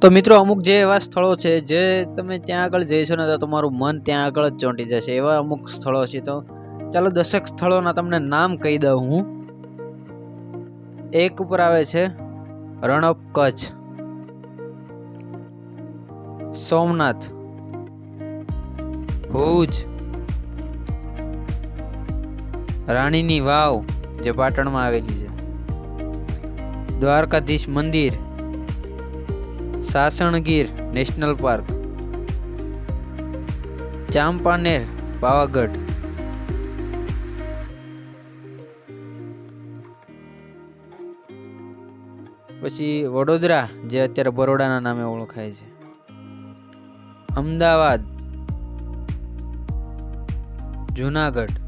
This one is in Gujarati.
તો મિત્રો, અમુક જે એવા સ્થળો છે, જે તમે ત્યાં આગળ જઈશો ને, તો તમારું મન ત્યાં આગળ જ ચોંટી જશે. એવા અમુક સ્થળો છે. તો ચાલો દશક સ્થળોના તમને નામ કહી દઉં હું. એક ઉપર આવે છે રણ ઓફ કચ્છ. સોમનાથ. ભુજ. રાણીની વાવ, જે પાટણમાં આવેલી છે. દ્વારકાધીશ મંદિર. Sasan Gir national park. Champaner Pavagadh. પછી વડોદરા, જે અત્યારે બરોડાના નામે ઓળખાય છે. અમદાવાદ. જુનાગઢ.